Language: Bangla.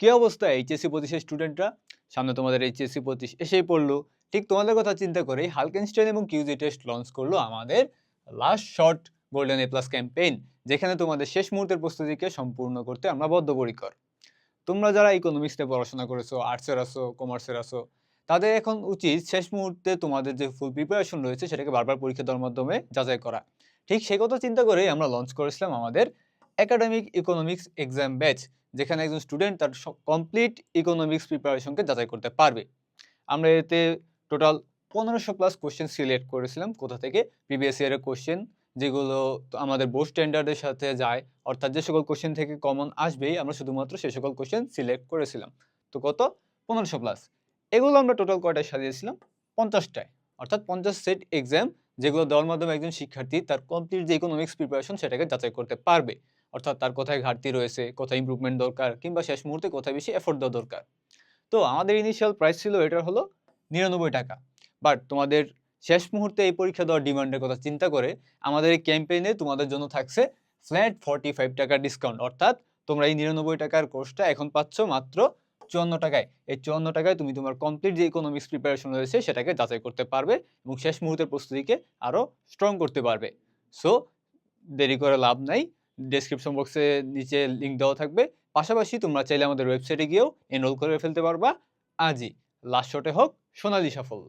কি অবস্থা এইচএসসি পঁচিশের স্টুডেন্টরা? সামনে তোমাদের এইচএসসি পঁচিশ এসেই পড়ল। ঠিক তোমাদের কথা চিন্তা করেই হালকেনস্টাইন এবং কিউজি টেস্ট লঞ্চ করল আমাদের last short golden A plus campaign যেখানে তোমাদের শেষ মুহূর্তের প্রস্তুতিকে সম্পূর্ণ করতে আমরা বদ্ধপরিকর। তোমরা যারা ইকোনমিক্সে পড়াশোনা করেছ আর্টসের আসো কমার্সের আসো তাদের এখন উচিত শেষ মুহূর্তে তোমাদের যে ফুল প্রিপারেশন রয়েছে সেটাকে বারবার পরীক্ষা দেওয়ার মাধ্যমে যাচাই করা। ঠিক সেই কথা চিন্তা করেই আমরা লঞ্চ করেছিলাম আমাদের একাডেমিক ইকোনমিক্স এক্সাম ব্যাচ যেখানে একজন স্টুডেন্ট তার কমপ্লিট ইকোনমিক্স প্রিপারেশনকে যাচাই করতে পারবে। আমরা এতে টোটাল পনেরোশো প্লাস কোশ্চেন সিলেক্ট করেছিলাম কোথা থেকে? প্রিভিয়াস ইয়ারের কোশ্চেন যেগুলো আমাদের বোর্ড স্ট্যান্ডার্ডের সাথে যায়, অর্থাৎ যে সকল কোশ্চেন থেকে কমন আসবেই, আমরা শুধুমাত্র সে সকল কোশ্চেন সিলেক্ট করেছিলাম। তো কত? পনেরোশো প্লাস এগুলো আমরা টোটাল কয়টায় সাজিয়েছিলাম? পঞ্চাশটায়। অর্থাৎ পঞ্চাশ সেট এক্সাম যেগুলো দেওয়ার মাধ্যমে একজন শিক্ষার্থী তার কমপ্লিট যে ইকোনমিক্স প্রিপারেশন সেটাকে যাচাই করতে পারবে। অর্থাৎ তার কোথায় ঘাটতি রয়েছে, কোথায় ইমপ্রুভমেন্ট দরকার কিংবা শেষ মুহূর্তে কোথায় বেশি এফোর্ট দেওয়া দরকার। তো আমাদের ইনিশিয়াল প্রাইস ছিল এটার হলো নিরানব্বই টাকা। বাট তোমাদের শেষ মুহূর্তে এই পরীক্ষা দেওয়ার ডিমান্ডের কথা চিন্তা করে আমাদের এই ক্যাম্পেইনে তোমাদের জন্য থাকছে ফ্ল্যাট ফর্টি ফাইভ টাকার ডিসকাউন্ট অর্থাৎ তোমরা এই নিরানব্বই টাকার কোর্সটা এখন পাচ্ছ মাত্র চুয়ান্ন টাকায়। এই চুয়ান্ন টাকায় তুমি তোমার কমপ্লিট যে ইকোনমিক্স প্রিপারেশন রয়েছে সেটাকে যাচাই করতে পারবে এবং শেষ মুহূর্তের প্রস্তুতিকে আরও স্ট্রং করতে পারবে। সো দেরি করে লাভ নাই। ডেসক্রিপশন বক্সে নিচে লিঙ্ক দেওয়া থাকবে। পাশাপাশি তোমরা চাইলে আমাদের ওয়েবসাইটে গিয়েও এনরোল করে ফেলতে পারবা। আজই লাস্ট শটে হোক, সোনালি সাফল্য।